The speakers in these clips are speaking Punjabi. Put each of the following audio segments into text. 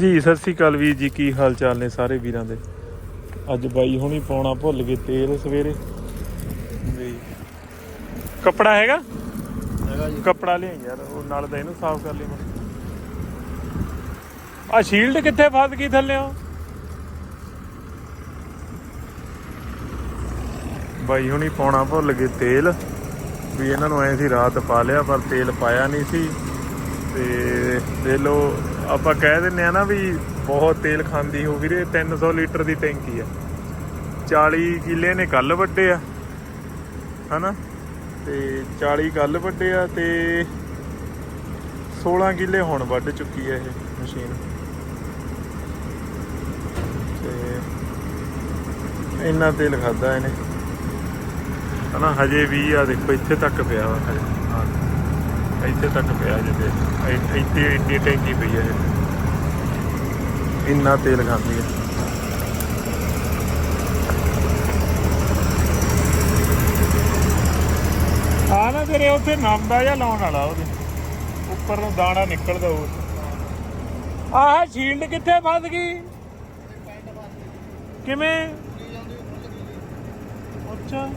ਜੀ ਸਤਿ ਸ੍ਰੀ ਅਕਾਲ ਵੀਰ ਜੀ ਕੀ ਹਾਲ ਚਾਲ ਨੇ ਸਾਰੇ ਵੀਰਾਂ ਦੇ? ਅੱਜ ਬਾਈ ਹੁਣੀ ਪਾਉਣਾ ਭੁੱਲ ਗਏ ਤੇਲ ਸਵੇਰੇ। ਵੀ ਕੱਪੜਾ ਹੈਗਾ? ਹੈਗਾ ਜੀ। ਕੱਪੜਾ ਲਿਆ ਯਾਰ ਉਹ ਨਾਲ ਦਾ ਇਹਨੂੰ ਸਾਫ਼ ਕਰ ਲਈ ਮੈਂ ਆ ਸ਼ੀਲਡ ਕਿੱਥੇ ਫਸ ਗਈ ਥੱਲਿਓ? ਬਾਈ ਹੁਣੀ ਪਾਉਣਾ ਭੁੱਲ ਗਏ ਤੇਲ। ਵੀ ਇਹਨਾਂ ਨੂੰ ਐ ਸੀ ਰਾਤ ਪਾ ਲਿਆ ਪਰ ਤੇਲ ਪਾਇਆ ਨਹੀਂ ਸੀ। ਤੇ ਦੇ ਲੋ ਆਪਾਂ ਕਹਿ ਦਿੰਨੇ ਆ ਨਾ ਵੀ ਬਹੁਤ ਤੇਲ ਖਾਂਦੀ ਹੋ ਵੀਰੇ 300 ਲੀਟਰ ਦੀ ਟੈਂਕੀ ਆ। 40 ਕਿੱਲੇ ਨੇ ਕੱਲ ਵੱਡੇ ਆ, ਹਨਾ? ਤੇ 40 ਕੱਲ ਵੱਡੇ ਆ ਤੇ 16 ਕਿੱਲੇ ਹੁਣ ਵੱਢ ਚੁੱਕੀ ਆ ਇਹ ਮਸ਼ੀਨ। ਤੇ ਇੰਨਾ ਤੇਲ ਖਾਦਾ ਇਹਨੇ। ਹਨਾ, ਹਜੇ ਵੀ ਆ ਦੇਖੋ, ਇੱਥੇ ਤੱਕ ਪਿਆ ਵਾ ਹਜੇ। ਹਾਂ। ਇੱਥੇ ਤੱਕ ਪਿਆ ਜੇ ਇੱਥੇ ਇੰਨੀ ਟੈਂਕੀ ਪਈ ਹੈ ਇੰਨਾ ਤੇਲ ਖਾਂਦੀ ਹੈ ਆ ਨਾ ਤੇਰੇ ਉੱਥੇ ਨੰਦਾ ਜਾਂ ਲਾਉਣ ਵਾਲਾ ਉਹਦੇ। ਉੱਪਰ ਨੂੰ ਦਾਣਾ ਨਿਕਲਦਾ ਉਹ। ਆਹ ਸ਼ੀਲਡ ਕਿੱਥੇ ਫਸ ਗਈ? ਕਿਵੇਂ? ਅੱਛਾ।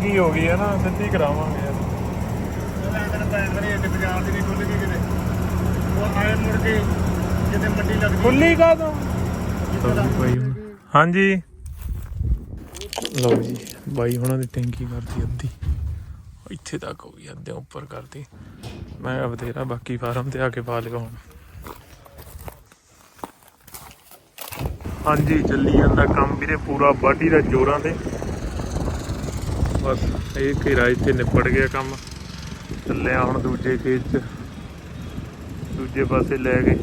ਵਿੰਗੀ ਹੋ ਗਈ ਹੈ ਨਾ ਸਿੱਧੀ ਕਰਾਵਾਂਗੇ। ਯਾਰ ਅੰਦਰ ਪੈਣ ਕਰੇ ਇੱਥੇ ਬਾਜ਼ਾਰ ਦੀ ਨਹੀਂ ਖੁੱਲ ਗਈ ਕਿਤੇ। ਉਹ ਆਏ ਮੁੜ ਕੇ ਜਿੱਥੇ ਮੰਡੀ ਲੱਗਦੀ ਖੁੱਲੀ ਕਾ ਤੋਂ ਹਾਂਜੀ। ਲਓ ਜੀ ਬਾਈ ਹੁਣਾਂ ਦੀ ਟੈਂਕੀ ਕਰਦੀ ਅੱਧੀ। ਇੱਥੇ ਤੱਕ ਹੋ ਗਈ ਅੱਧੇ ਉੱਪਰ ਕਰਦੀ। ਮੈਂ ਬਥੇਰਾ ਬਾਕੀ ਫਾਰਮ ਤੇ ਆ ਕੇ ਪਾ ਲਿਆ ਹੁਣ। ਹਾਂਜੀ ਚੱਲੀ ਜਾਂਦਾ ਕੰਮ ਵੀਰੇ ਪੂਰਾ ਬਾਡੀ ਦਾ ਜੋਰਾਂ ਤੇ। ਬਸ ਇਹ ਘੇਰਾ ਇੱਥੇ ਨਿਪਟ ਗਿਆ ਕੰਮ। ਚੱਲਿਆ ਹੁਣ ਦੂਜੇ ਖੇਤ 'ਚ। ਦੂਜੇ ਪਾਸੇ ਲੈ ਗਏ।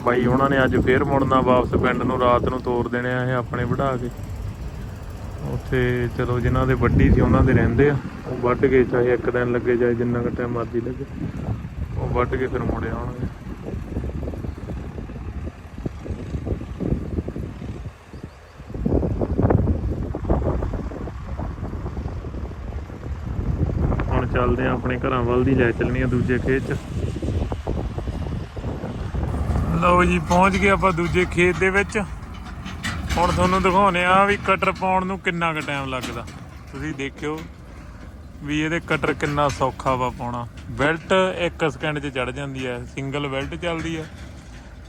ਬਾਈ ਉਹਨਾਂ ਨੇ ਅੱਜ ਫੇਰ ਮੁੜਨਾ ਵਾਪਸ ਪਿੰਡ ਨੂੰ, ਰਾਤ ਨੂੰ ਤੋਰ ਦੇਣੇ ਆ ਇਹ ਆਪਣੇ ਵਢਾ ਕੇ। ਉੱਥੇ ਚਲੋ ਜਿਨ੍ਹਾਂ ਦੇ ਵੱਡੀ ਸੀ ਉਹਨਾਂ ਦੇ ਰਹਿੰਦੇ ਆ। ਉਹ ਵੱਢ ਕੇ ਚਾਹੇ ਇੱਕ ਦਿਨ ਲੱਗੇ, ਚਾਹੇ ਜਿੰਨਾ ਕੁ ਟਾਈਮ ਮਰਜ਼ੀ ਲੱਗੇ। ਉਹ ਵੱਢ ਕੇ ਫਿਰ ਮੁੜੇ ਆਉਣਗੇ। ਚੱਲਦੇ ਆ, ਆਪਣੇ ਘਰਾਂ ਵੱਲ ਦੀ ਲੈ ਚੱਲਣੀ ਆ ਦੂਜੇ ਖੇਤ 'ਚ। ਲਓ ਜੀ, ਪਹੁੰਚ ਗਏ ਆਪਾਂ ਦੂਜੇ ਖੇਤ ਦੇ ਵਿੱਚ। ਹੁਣ ਤੁਹਾਨੂੰ ਦਿਖਾਉਨੇ ਆ ਵੀ ਕਟਰ ਪਾਉਣ ਨੂੰ ਕਿੰਨਾ ਕੁ ਟਾਈਮ ਲੱਗਦਾ। ਤੁਸੀਂ ਦੇਖਿਓ ਵੀ ਇਹਦੇ ਕਟਰ ਕਿੰਨਾ ਸੌਖਾ ਵਾ ਪਾਉਣਾ। ਬੈਲਟ 1 ਸਕਿੰਟ 'ਚ ਚੜ ਜਾਂਦੀ ਹੈ ਸਿੰਗਲ ਬੈਲਟ ਚੱਲਦੀ ਹੈ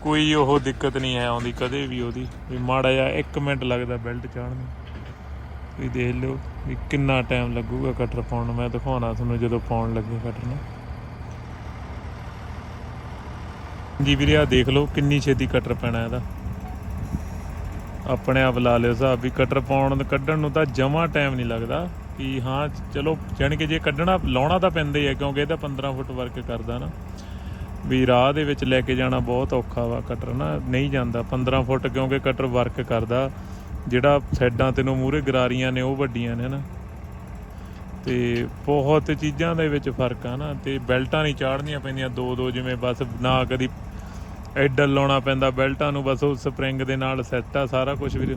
ਕੋਈ ਉਹ ਦਿੱਕਤ ਨਹੀਂ ਹੈ ਆਉਂਦੀ, ਕਦੇ ਵੀ ਉਹਦੀ। ਵੀ ਮਾੜਾ ਜਿਹਾ 1 ਮਿੰਟ ਲੱਗਦਾ ਬੈਲਟ ਚਾੜਨ ਨੂੰ। ਤੁਸੀਂ ਦੇਖ ਲਿਓ ਵੀ ਕਿੰਨਾ ਟਾਈਮ ਲੱਗੂਗਾ ਕਟਰ ਪਾਉਣ ਨੂੰ। ਮੈਂ ਦਿਖਾਉਣਾ ਤੁਹਾਨੂੰ ਜਦੋਂ ਪਾਉਣ ਲੱਗੇ ਕਟਰ ਨੂੰ। ਜੀ ਵੀਰੇ ਆ ਦੇਖ ਲਓ ਕਿੰਨੀ ਛੇਤੀ ਕਟਰ ਪੈਣਾ ਇਹਦਾ। ਆਪਣੇ ਆਪ ਲਾ ਲਿਓ ਹਿਸਾਬ ਵੀ ਕਟਰ ਪਾਉਣ ਕੱਢਣ ਨੂੰ ਤਾਂ ਜਮਾ ਟਾਈਮ ਨਹੀਂ ਲੱਗਦਾ। ਕਿ ਹਾਂ, ਚਲੋ, ਜਾਣੀ ਕਿ ਜੇ ਕੱਢਣਾ, ਲਾਉਣਾ ਤਾਂ ਪੈਂਦਾ ਹੀ ਹੈ, ਕਿਉਂਕਿ ਇਹਦਾ 15 ਫੁੱਟ ਵਰਕ ਕਰਦਾ ਨਾ। ਵੀ ਰਾਹ ਦੇ ਵਿੱਚ ਲੈ ਕੇ ਜਾਣਾ ਬਹੁਤ ਔਖਾ ਵਾ ਕਟਰ ਨਾ, ਨਹੀਂ ਜਾਂਦਾ। 15 ਫੁੱਟ ਕਿਉਂਕਿ ਕਟਰ ਵਰਕ ਕਰਦਾ। ਜਿਹੜਾ ਸਾਈਡਾਂ ਤੇ ਨੂੰ ਮੂਰੇ ਗਰਾਰੀਆਂ ਨੇ, ਉਹ ਵੱਡੀਆਂ ਨੇ ਨਾ ਤੇ ਬਹੁਤ ਚੀਜ਼ਾਂ ਦੇ ਵਿੱਚ ਫ਼ਰਕ ਆ ਨਾ, ਤੇ ਬੈਲਟਾਂ ਨਹੀਂ ਚਾੜਨੀਆਂ ਪੈਂਦੀਆਂ ਦੋ ਦੋ, ਜਿਵੇਂ ਬਸ ਨਾ ਕਦੀ ਐਡਲ ਲਾਉਣਾ ਪੈਂਦਾ, ਬੈਲਟਾਂ ਨੂੰ ਬਸ ਉਹ ਸਪਰਿੰਗ ਦੇ ਨਾਲ ਸੈੱਟ ਆ ਸਾਰਾ ਕੁਝ ਵੀ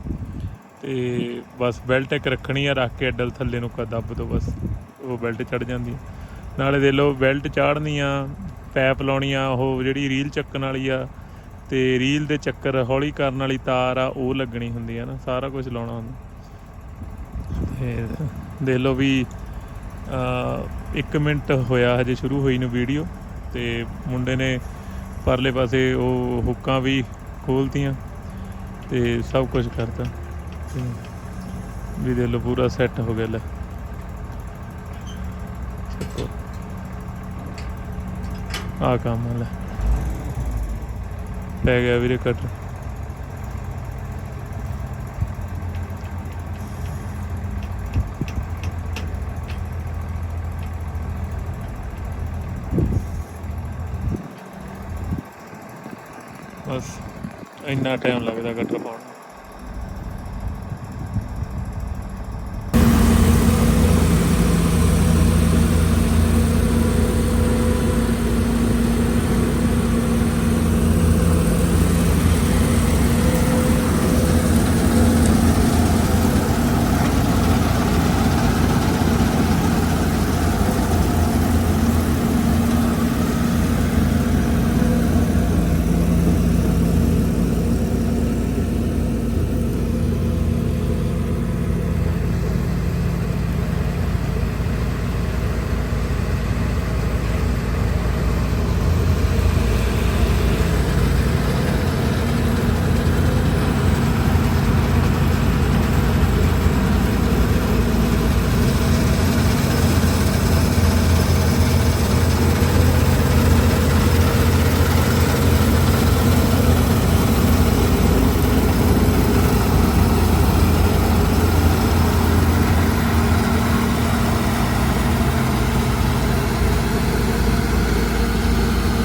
ਤੇ ਬਸ ਬੈਲਟ ਇੱਕ ਰੱਖਣੀ ਆ, ਰੱਖ ਕੇ ਐਡਲ ਥੱਲੇ ਨੂੰ ਕ ਦੱਬ ਦੋ, ਬਸ ਉਹ ਬੈਲਟ ਚੜ ਜਾਂਦੀ ਨਾਲੇ ਦੇ ਲੋ ਬੈਲਟ ਚਾੜਨੀ ਆ ਪੈਪ ਲਾਉਣੀ ਆ ਉਹ ਜਿਹੜੀ ਰੀਲ ਚੱਕਣ ਵਾਲੀ ਆ ਤੇ ਰੀਲ ਦੇ ਚੱਕਰ, ਹੌਲੀ ਕਰਨ ਵਾਲੀ ਤਾਰ ਆ, ਉਹ ਲੱਗਣੀ ਹੁੰਦੀ ਆ ਨਾ, ਸਾਰਾ ਕੁਝ ਲਾਉਣਾ ਹੁੰਦਾ। ਤੇ ਦੇਖ ਲਓ ਵੀ, ਅ 1 ਮਿੰਟ ਹੋਇਆ ਹਜੇ ਸ਼ੁਰੂ ਹੋਈ ਨੂੰ ਵੀਡੀਓ, ਤੇ ਮੁੰਡੇ ਨੇ ਪਰਲੇ ਪਾਸੇ ਉਹ ਹੁੱਕਾਂ ਵੀ ਖੋਲਤੀਆਂ ਤੇ ਸਭ ਕੁਝ ਕਰਤਾ। ਤੇ ਵੀ ਦੇ ਲੋ ਪੂਰਾ ਸੈੱਟ ਹੋ ਗਿਆ ਲੈ। ਚੱਕੋ ਆ ਕੰਮ ਆ ਲੈ। ਪੈ ਗਿਆ ਵੀਰੇ ਕੱਟ। ਬਸ ਇੰਨਾ ਟਾਈਮ ਲੱਗਦਾ ਕਟਰ ਪਾਉਣ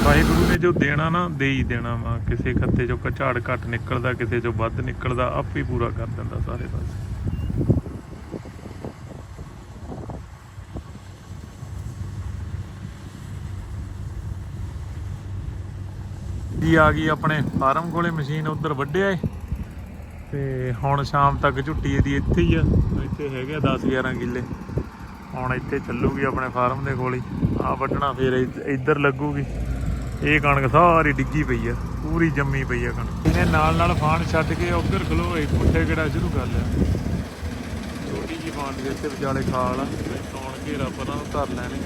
ਵਾਹਿਗੁਰੂ ਨੇ ਜੋ ਦੇਣਾ ਨਾ, ਦੇ ਹੀ ਦੇਣਾ ਵਾ। ਕਿਸੇ ਖੱਤੇ ਚੋਂ ਝਾੜ ਘੱਟ ਨਿਕਲਦਾ, ਕਿਸੇ ਚੋਂ ਵੱਧ ਨਿਕਲਦਾ, ਆਪੇ ਹੀ ਪੂਰਾ ਕਰ ਦਿੰਦਾ ਸਾਰੇ ਪਾਸੇ। ਜੀ ਆ ਗਈ ਆਪਣੇ ਫਾਰਮ ਕੋਲੇ, ਮਸ਼ੀਨ ਉਧਰ ਵੱਢਿਆ ਏ। ਤੇ ਹੁਣ ਸ਼ਾਮ ਤੱਕ ਝੁੱਟੀ ਇਹਦੀ ਇੱਥੇ ਹੀ ਆ। ਇੱਥੇ ਹੈਗੇ ਆ 10 11 ਕਿੱਲੇ। ਹੁਣ ਇੱਥੇ ਚੱਲੂਗੀ ਆਪਣੇ ਫਾਰਮ ਦੇ ਕੋਲ ਹੀ। ਆ ਵੱਢਣਾ ਫਿਰ ਇੱਧਰ ਲੱਗੂਗੀ। ਇਹ ਕਣਕ ਸਾਰੀ ਡਿੱਗੀ ਪਈ ਆ, ਪੂਰੀ ਜੰਮੀ ਪਈ ਆ ਕਣਕ। ਇਹਨੇ ਨਾਲ ਨਾਲ ਫਾਨ ਛੱਡ ਕੇ ਉੱਧਰ ਖਲੋਏ ਪੁੱਠੇ ਕਿਹੜਾ ਸ਼ੁਰੂ ਕਰ ਲਿਆ। ਛੋਟੀ ਜੀ ਫਾਨ ਦੇ ਇੱਥੇ ਵਿਚਾਲੇ ਖਾਲ ਆ, ਤੇ ਘੇਰਾ ਪਰਾਂ ਨੂੰ ਧਰ ਲੈਣੇ।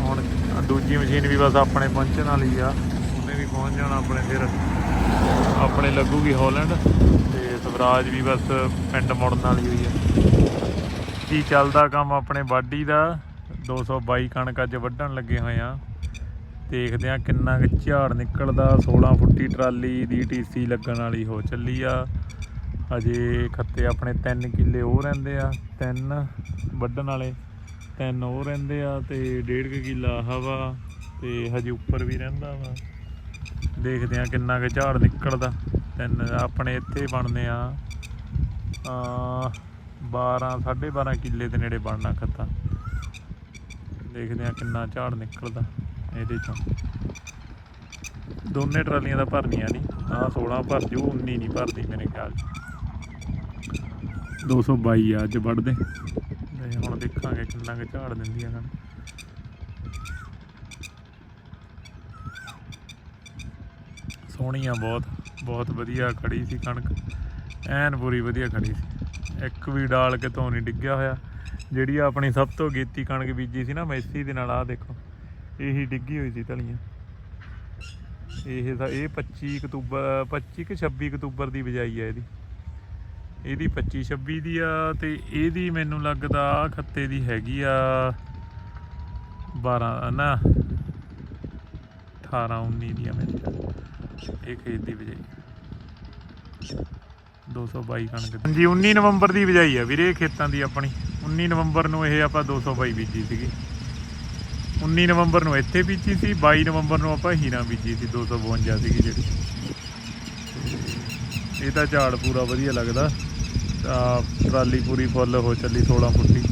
ਹੁਣ ਦੂਜੀ ਮਸ਼ੀਨ ਵੀ ਬਸ ਆਪਣੇ ਪਹੁੰਚਣ ਵਾਲੀ ਆ, ਉਹਨੇ ਵੀ ਪਹੁੰਚ ਜਾਣਾ ਆਪਣੇ ਫਿਰ ਆਪਣੇ ਲੱਗੂਗੀ ਹਾਲੈਂਡ, ਤੇ ਸਵਰਾਜ ਵੀ ਬਸ ਪਿੰਡ ਮੁੜਨ ਵਾਲੀ ਹੋਈ ਆ। ਕੀ ਚੱਲਦਾ ਕੰਮ ਆਪਣੇ ਬਾਡੀ ਦਾ? 222 ਕਣਕ ਅੱਜ ਵੱਢਣ ਲੱਗੇ ਹੋਏ ਆ। ਦੇਖਦੇ ਆ ਕਿੰਨਾ ਕੁ ਝਾੜ ਨਿਕਲਦਾ। 16 ਫੁੱਟੀ ਟਰਾਲੀ ਦੀ ਟੀਸੀ ਲੱਗਣ ਵਾਲੀ ਹੋ ਚੱਲੀ ਆ। ਹਜੇ ਖੱਤੇ ਆਪਣੇ 3 ਕਿੱਲੇ ਉਹ ਰਹਿੰਦੇ ਆ, ਤਿੰਨ ਵੱਢਣ ਵਾਲੇ, ਤਿੰਨ ਉਹ ਰਹਿੰਦੇ ਆ ਤੇ 1.5 ਕਿੱਲਾ ਹਵਾ ਤੇ ਹਜੇ ਉੱਪਰ ਵੀ ਰਹਿੰਦਾ ਵਾ। ਦੇਖਦੇ ਆ ਕਿੰਨਾ ਕੁ ਝਾੜ ਨਿਕਲਦਾ। ਤਿੰਨ ਆਪਣੇ ਇੱਥੇ ਬਣਦੇ ਆ ਆ 12 12.5 ਕਿੱਲੇ ਦੇ ਨੇੜੇ ਬਣਨਾ ਖੱਤਾ। ਦੇਖਦੇ ਆ ਕਿੰਨਾ ਝਾੜ ਨਿਕਲਦਾ। ਇਹਦੇ ਚੋਂ। ਦੋਨੇ ਟਰਾਲੀਆਂ ਦਾ ਭਰਨੀਆਂ ਨਹੀਂ। ਆ 16 ਭਰ ਜੂ 19 ਨਹੀਂ ਭਰਦੀ ਮੇਰੇ ਖਿਆਲ 'ਚ। 222 ਆ ਅੱਜ ਵੱਢਦੇ। ਤੇ ਹੁਣ ਦੇਖਾਂਗੇ ਕਿੰਨਾ ਕੁ ਝਾੜ ਦਿੰਦੀਆਂ ਹਨ। ਸੋਹਣੀਆਂ ਬਹੁਤ ਬਹੁਤ ਵਧੀਆ ਖੜੀ ਸੀ ਕਣਕ। ਐਨ ਪੂਰੀ ਵਧੀਆ ਖੜੀ ਸੀ। ਇੱਕ ਵੀ ਡਾਲ ਕਿਤੋਂ ਨਹੀਂ ਡਿੱਗਿਆ ਹੋਇਆ। ਜਿਹੜੀ ਆਪਣੀ ਸਭ ਤੋਂ ਗੇਤੀ ਕਣਕ ਬੀਜੀ ਸੀ ਨਾ ਮੈਸੀ ਦੇ ਨਾਲ ਆ ਦੇਖੋ। ਇਹੀ ਡਿੱਗੀ ਹੋਈ ਸੀ ਧਲੀਆਂ ਇਹ ਤਾਂ ਇਹ 25 ਅਕਤੂਬਰ 25 ਕਿ 26 ਅਕਤੂਬਰ ਦੀ ਬਜਾਈ ਹੈ ਇਹਦੀ। ਇਹਦੀ 25 26 ਦੀ ਆ ਤੇ ਇਹਦੀ ਮੈਨੂੰ ਲੱਗਦਾ ਆਹ ਖੱਤੇ ਦੀ ਹੈਗੀ ਆ 12 ਨਾ 18 19 ਦੀ ਆ ਮੇਰੇ ਇਹ ਖੇਤ ਦੀ ਬਜਾਈ 222 ਕਣਕ ਹਾਂਜੀ 19 ਨਵੰਬਰ ਦੀ ਬਜਾਈ ਆ ਵੀਰੇ ਖੇਤਾਂ ਦੀ ਆਪਣੀ। 19 ਨਵੰਬਰ ਨੂੰ ਇਹ ਆਪਾਂ 222 ਬੀਜੀ ਸੀਗੀ। 19 ਨਵੰਬਰ ਨੂੰ ਇੱਥੇ ਬੀਜੀ ਸੀ 22 ਨਵੰਬਰ ਨੂੰ ਆਪਾਂ ਹੀਰਾ ਬੀਜੀ ਸੀ 252 ਸੀਗੀ ਜਿਹੜੀ। ਤੇ ਇਹਦਾ ਝਾੜ ਪੂਰਾ ਵਧੀਆ ਲੱਗਦਾ। ਤਾਂ ਟਰਾਲੀ ਪੂਰੀ ਫੁੱਲ ਹੋ ਚੱਲੀ 16 ਫੁੱਟੀ।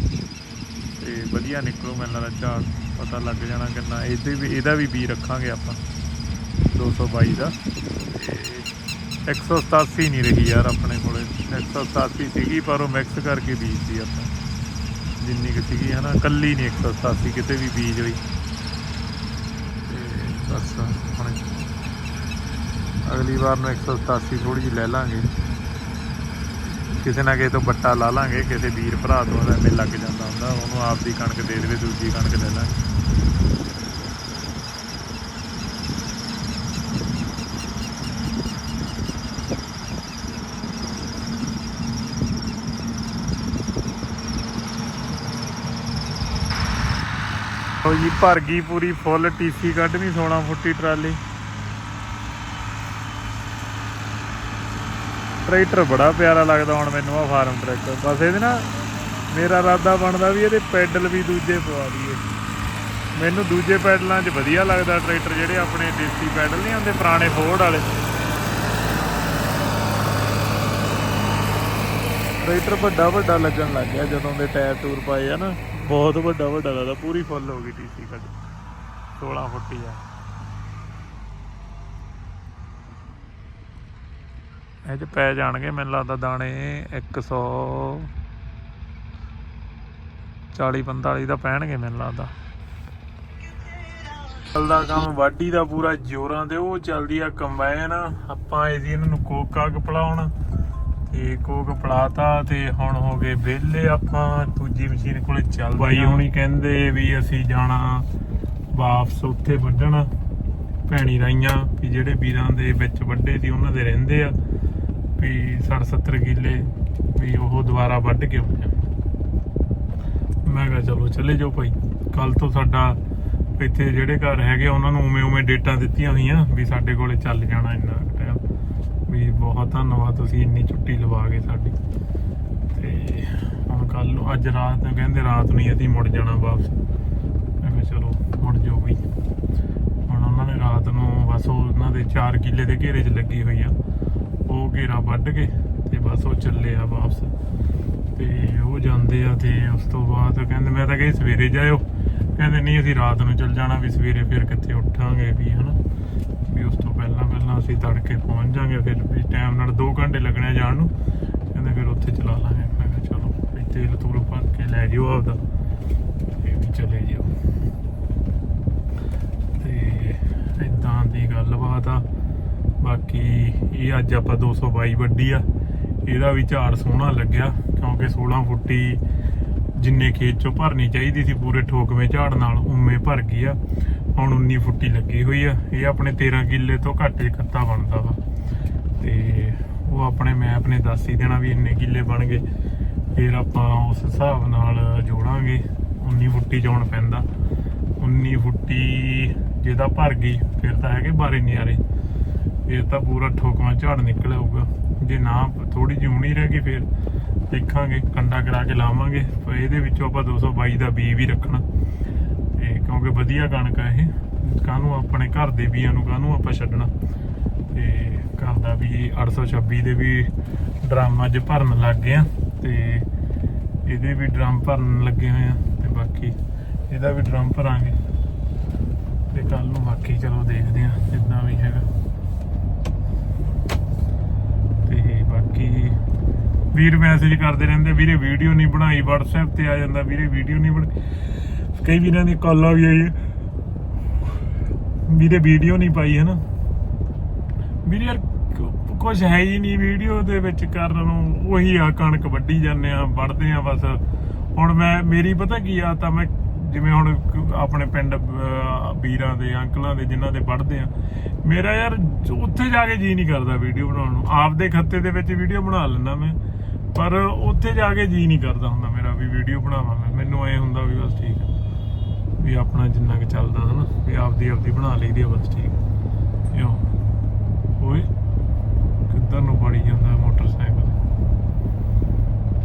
ਤੇ ਵਧੀਆ ਨਿਕਲੂ ਮੈਨੂੰ ਲੱਗਦਾ ਝਾੜ, ਪਤਾ ਲੱਗ ਜਾਣਾ ਕਿੰਨਾ। ਇਹਦੇ ਵੀ ਇਹਦਾ ਵੀ ਬੀ ਰੱਖਾਂਗੇ ਆਪਾਂ 222 ਦਾ। ਤੇ 187 ਨਹੀਂ ਰਹੀ ਯਾਰ ਆਪਣੇ ਕੋਲੇ। 187 ਸੀਗੀ, ਪਰ ਉਹ ਮਿਕਸ ਕਰਕੇ ਬੀਜ ਸੀ ਆਪਾਂ। ਜਿੰਨੀ ਕਿ ਸੀਗੀ, ਹਨਾ, ਕੱਲੀ ਨਹੀਂ 187 ਕਿਤੇ ਵੀ ਬੀਜ ਹੋਈ। ਤੇ ਬਸ, ਹੁਣ ਅਗਲੀ ਵਾਰ ਨੂੰ 187 ਥੋੜੀ ਜਿਹੀ ਲੈ ਲਾਂਗੇ। ਕਿਸੇ ਨਾ ਕਿਸੇ ਤੋਂ ਬੱਟਾ ਲਾ ਲਾਂਗੇ, ਕਿਸੇ ਵੀਰ ਭਰਾ ਤੋਂ, ਐਵੇਂ ਲੱਗ ਜਾਂਦਾ ਹੁੰਦਾ, ਉਹਨੂੰ ਆਪਦੀ ਕਣਕ ਦੇ ਦੇਵੇ, ਦੂਜੀ ਕਣਕ ਲੈ ਲਾਂਗੇ। ਲਓ ਜੀ, ਭਰ ਗਈ ਪੂਰੀ ਫੁੱਲ ਟੀਸੀ ਕੱਢਣੀ 16 ਫੁੱਟੀ ਟਰਾਲੀ। ਟਰੈਕਟਰ ਬੜਾ ਪਿਆਰਾ ਲੱਗਦਾ ਹੁਣ ਮੈਨੂੰ ਆ ਫਾਰਮ ਟਰੈਕਟਰ। ਬਸ ਇਹਦੇ ਨਾ ਮੇਰਾ ਇਰਾਦਾ ਬਣਦਾ ਵੀ ਇਹਦੇ ਪੈਡਲ ਵੀ ਦੂਜੇ ਪਵਾ ਦਈਏ। ਮੈਨੂੰ ਦੂਜੇ ਪੈਡਲਾਂ 'ਚ ਵਧੀਆ ਲੱਗਦਾ ਟਰੈਕਟਰ, ਜਿਹੜੇ ਆਪਣੇ ਦੇਸੀ ਪੈਡਲ ਨਹੀਂ ਆਉਂਦੇ ਪੁਰਾਣੇ ਫੋਰਡ ਵਾਲੇ। ਟਰੈਕਟਰ ਵੱਡਾ ਵੱਡਾ ਲੱਗਣ ਲੱਗ ਗਿਆ ਜਦੋਂ ਦੇ ਟਾਇਰ ਟੂਰ ਪਾਏ ਆ ਨਾ। ਬਹੁਤ ਵੱਡਾ ਵੱਡਾ ਲੱਗਦਾ, ਪੂਰੀ ਫੁੱਲ ਹੋ ਗਈ ਟੀਸੀ ਕੱਢ 16 ਫੁੱਟੀ ਆ। ਇਹ ਚ ਪੈ ਜਾਣਗੇ, ਮੈਨੂੰ ਲੱਗਦਾ ਦਾਣੇ 100 40 45 ਦਾ ਪੈਣਗੇ, ਮੈਨੂੰ ਲੱਗਦਾ। ਚੱਲਦਾ ਕੰਮ ਵਾਢੀ ਦਾ ਪੂਰਾ ਜੋਰਾਂ ਤੇ ਉਹ ਚੱਲਦੀ ਆ ਕੰਬਾਈਨ। ਆਪਾਂ ਇਹਦੀ ਇਹਨਾਂ ਨੂੰ ਕੋਕਾ ਕਾਕ ਤੇ ਕੋਕ ਪਲਾਤਾ ਤੇ ਹੁਣ ਹੋ ਗਏ ਵਿਹਲੇ ਆਪਾਂ ਦੂਜੀ ਮਸ਼ੀਨ ਕੋਲੇ ਚੱਲ ਬਾਈ ਹੁਣੀ ਕਹਿੰਦੇ ਵੀ ਅਸੀਂ ਜਾਣਾ ਵਾਪਸ ਉੱਥੇ ਵੱਢਣ ਭੈਣੀ ਰਾਈਆਂ ਵੀ ਜਿਹੜੇ ਵੀਰਾਂ ਦੇ ਵਿੱਚ ਵੱਡੇ ਸੀ ਉਹਨਾਂ ਦੇ ਰਹਿੰਦੇ ਆ ਵੀ 60 70 ਕਿੱਲੇ ਵੀ ਉਹ ਦੁਬਾਰਾ ਵੱਢ ਕੇ ਆਉਂਦੇ ਮੈਂ ਕਿਹਾ ਚਲੋ ਚਲੇ ਜਾਓ ਭਾਈ। ਕੱਲ ਤੋਂ ਸਾਡਾ ਇੱਥੇ ਜਿਹੜੇ ਘਰ ਹੈਗੇ ਉਹਨਾਂ ਨੂੰ ਉਵੇਂ ਉਵੇਂ ਡੇਟਾਂ ਦਿੱਤੀਆਂ ਹੋਈਆਂ ਵੀ ਸਾਡੇ ਕੋਲੇ ਚੱਲ ਜਾਣਾ ਇੰਨਾ। ਵੀ ਬਹੁਤ ਧੰਨਵਾਦ, ਤੁਸੀਂ ਇੰਨੀ ਛੁੱਟੀ ਲਵਾ ਕੇ ਸਾਡੀ। ਤੇ ਹੁਣ ਕੱਲ ਨੂੰ, ਅੱਜ ਰਾਤ ਨੂੰ ਕਹਿੰਦੇ ਰਾਤ ਨੂੰ ਹੀ ਅਸੀਂ ਮੁੜ ਜਾਣਾ ਵਾਪਸ। ਮੈਂ ਕਿਹਾ ਚਲੋ, ਮੁੜ ਜਾਓ ਨੂੰ ਬਸ ਉਹ ਉਹਨਾਂ ਦੇ 4 ਕਿੱਲੇ ਦੇ ਘੇਰੇ 'ਚ ਲੱਗੀ ਹੋਈ ਆ। ਉਹ ਘੇਰਾ ਵੱਢ ਕੇ ਤੇ ਬਸ ਉਹ ਚੱਲੇ ਆ ਵਾਪਸ। ਤੇ ਉਹ ਜਾਂਦੇ ਆ ਤੇ ਉਸ ਤੋਂ ਬਾਅਦ ਕਹਿੰਦੇ, ਮੈਂ ਤਾਂ ਕਹੀ ਸਵੇਰੇ ਜਾਇਓ। ਕਹਿੰਦੇ, ਨਹੀਂ, ਅਸੀਂ ਰਾਤ ਨੂੰ ਚੱਲ ਜਾਣਾ ਵੀ ਸਵੇਰੇ ਫਿਰ ਕਿੱਥੇ ਉੱਠਾਂਗੇ ਵੀ, ਹਨਾ? ਵੀ ਉਸ ਤੋਂ ਪਹਿਲਾਂ ਪਹਿਲਾਂ ਅਸੀਂ ਤੜਕੇ ਪਹੁੰਚ ਜਾਾਂਗੇ, ਫਿਰ ਵੀ ਟਾਈਮ ਨਾਲ 2 ਘੰਟੇ ਲੱਗਣੇ ਆ ਜਾਣ ਨੂੰ। ਕਹਿੰਦੇ ਫਿਰ ਉੱਥੇ ਚਲਾ ਲਾਂਗੇ। ਮੈਂ ਕਿਹਾ ਚਲੋ ਵੀ ਤੇਲ ਤੂਲ ਭਰ ਕੇ ਲੈ ਜਿਓ ਆਪਦਾ। ਤੇ ਵੀ ਚਲੇ ਜਿਓ। ਤੇ ਇਦਾਂ ਦੀ ਗੱਲਬਾਤ ਆ। ਬਾਕੀ ਇਹ ਅੱਜ ਆਪਾਂ 222 ਵੱਡੀ ਆ। ਇਹਦਾ ਵੀ ਝਾੜ ਸੋਹਣਾ ਲੱਗਿਆ, ਕਿਉਂਕਿ 16 ਫੁੱਟੀ ਜਿੰਨੇ ਖੇਤ ਚੋਂ ਭਰਨੀ ਚਾਹੀਦੀ ਸੀ, ਪੂਰੇ ਠੋਕਵੇਂ ਝਾੜ ਨਾਲ ਉਵੇਂ ਭਰ ਗਈ ਆ। ਹੁਣ 19 ਫੁੱਟੀ ਲੱਗੀ ਹੋਈ ਆ। ਇਹ ਆਪਣੇ 13 ਕਿੱਲੇ ਤੋਂ ਘੱਟ ਇਕੱਤਾ ਬਣਦਾ ਵਾ। ਤੇ ਉਹ ਆਪਣੇ ਮੈਪ ਨੇ ਦੱਸ ਹੀ ਦੇਣਾ ਵੀ ਇੰਨੇ ਕਿੱਲੇ ਬਣ ਗਏ। ਫਿਰ ਆਪਾਂ ਉਸ ਹਿਸਾਬ ਨਾਲ ਜੋੜਾਂਗੇ। 19 ਫੁੱਟੀ ਚੋਣ ਪੈਂਦਾ। 19 ਫੁੱਟੀ ਜਿਹਦਾ ਭਰ ਗਈ, ਫਿਰ ਤਾਂ ਹੈਗੇ ਬਾਰੇ ਨਿਆਰੇ। ਫਿਰ ਤਾਂ ਪੂਰਾ ਠੋਕਵਾਂ ਝਾੜ ਨਿਕਲ ਆਊਗਾ। ਜੇ ਨਾ ਥੋੜੀ ਜਿਹੀ ਹੋਣੀ ਰਹਿ ਗਈ, ਫਿਰ ਦੇਖਾਂਗੇ, ਕੰਡਾ ਕਰਾ ਕੇ ਲਾਵਾਂਗੇ। ਪਰ ਇਹਦੇ ਵਿੱਚੋਂ ਆਪਾਂ 222 ਦਾ ਬੀ ਵੀ ਰੱਖਣਾ। ਤੇ ਕਿਉਂਕਿ ਵਧੀਆ ਕਣਕ ਆ ਇਹ। ਕਾਹਨੂੰ ਆਪਣੇ ਘਰ ਦੇ ਬੀਆਂ ਨੂੰ ਕਾਹਨੂੰ ਆਪਾਂ ਛੱਡਣਾ। ਤੇ ਘਰ ਦਾ ਵੀ 826 ਦੇ ਵੀ ਡਰਮ ਅੱਜ ਭਰਨ ਲੱਗ ਗਏ ਆ। ਤੇ ਇਹਦੇ ਵੀ ਡਰਮ ਭਰਨ ਲੱਗੇ ਹੋਏ ਆ। ਤੇ ਬਾਕੀ ਇਹਦਾ ਵੀ ਡਰਮ ਭਰਾਂਗੇ। ਤੇ ਕੱਲ ਨੂੰ ਬਾਕੀ ਚਲੋ ਦੇਖਦੇ ਆ ਜਿੱਦਾਂ ਵੀ ਹੈਗਾ। ਤੇ ਬਾਕੀ ਵੀਰ ਮੈਸੇਜ ਕਰਦੇ ਰਹਿੰਦੇ, ਵੀਰੇ ਵੀਡੀਓ ਨਹੀਂ ਬਣਾਈ, WhatsApp ਤੇ ਆ ਜਾਂਦਾ, ਵੀਰੇ ਵੀਡੀਓ ਨਹੀਂ ਬਣਾਈ ਕਈ ਵੀਰਾਂ ਦੀ ਕਾਲਾਂ ਵੀ ਆਈ। ਵੀਰੇ ਵੀਡੀਓ ਨਹੀਂ ਪਾਈ ਹੈ ਨਾ ਵੀਰੇ ਯਾਰ ਕੁਝ ਹੈ ਹੀ ਨਹੀਂ ਵੀਡੀਓ ਦੇ ਵਿੱਚ ਕਰਨ ਨੂੰ। ਉਹੀ ਆ, ਕਣਕ ਵੱਢੀ ਜਾਂਦੇ ਆ, ਵੱਢਦੇ ਆ ਬਸ। ਹੁਣ ਮੈਂ, ਮੇਰੀ ਪਤਾ ਕੀ ਆ, ਤਾਂ ਮੈਂ ਜਿਵੇਂ ਹੁਣ ਆਪਣੇ ਪਿੰਡ ਵੀਰਾਂ ਦੇ, ਅੰਕਲਾਂ ਦੇ, ਜਿਨ੍ਹਾਂ ਦੇ ਵੱਢਦੇ ਆ। ਮੇਰਾ ਯਾਰ, ਉੱਥੇ ਜਾ ਕੇ ਜੀ ਨਹੀਂ ਕਰਦਾ ਵੀਡੀਓ ਬਣਾਉਣ ਨੂੰ। ਆਪਦੇ ਖੱਤੇ ਦੇ ਵਿੱਚ ਵੀਡੀਓ ਬਣਾ ਲੈਂਦਾ ਮੈਂ। ਪਰ ਉੱਥੇ ਜਾ ਕੇ ਜੀ ਨਹੀਂ ਕਰਦਾ ਹੁੰਦਾ ਮੇਰਾ ਵੀ ਵੀਡੀਓ ਬਣਾਵਾਂ ਮੈਂ। ਮੈਨੂੰ ਐ ਹੁੰਦਾ ਵੀ ਬਸ ਠੀਕ ਆ। ਵੀ ਆਪਣਾ ਜਿੰਨਾ ਕਿ ਚੱਲਦਾ ਹਨਾ, ਵੀ ਆਪਦੀ ਆਪਦੀ ਬਣਾ ਲਈਦੀ ਆ ਬਸ ਠੀਕ। ਯੋ ਓਏ, ਕਿੱਧਰ ਨੂੰ ਬੜੀ ਜਾਂਦਾ ਮੋਟਰ